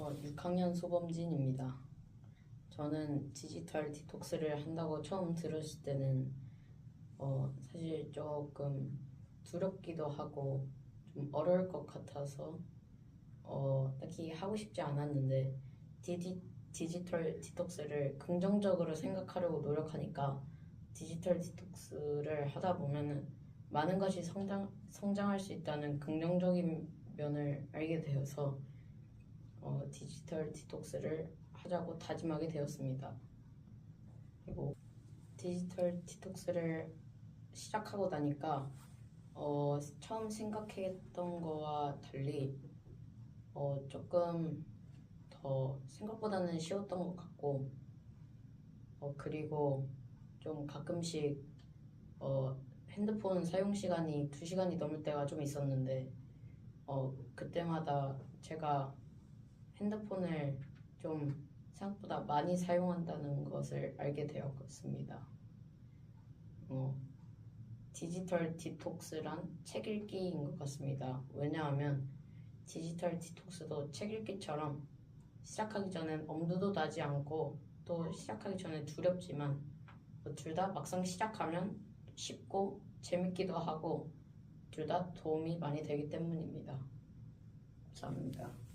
어, 6학년 소범진입니다. 저는 디지털 디톡스를 한다고 처음 들었을 때는 어, 사실 조금 두렵기도 하고 좀 어려울 것 같아서 어, 딱히 하고 싶지 않았는데 디지, 디지털 디톡스를 긍정적으로 생각하려고 노력하니까 디지털 디톡스를 하다 보면은 많은 것이 성장, 성장할 수 있다는 긍정적인 면을 알게 되어서 어, 디지털 디톡스를 하자고 다짐하게 되었습니다. 그리고 디지털 디톡스를 시작하고 나니까 어, 처음 생각했던 거와 달리 어, 조금 더 생각보다는 쉬웠던 것 같고 어, 그리고 좀 가끔씩 어, 핸드폰 사용 시간이 2시간이 넘을 때가 좀 있었는데 어, 그때마다 제가 핸드폰을 좀 생각보다 많이 사용한다는 것을 알게 되었습니다. 어, 디지털 디톡스란 책 읽기인 것 같습니다. 왜냐하면 디지털 디톡스도 책 읽기처럼 시작하기 전엔 엄두도 나지 않고 또 시작하기 전에 두렵지만 둘다 막상 시작하면 쉽고 재밌기도 하고 둘 다 도움이 많이 되기 때문입니다. 감사합니다.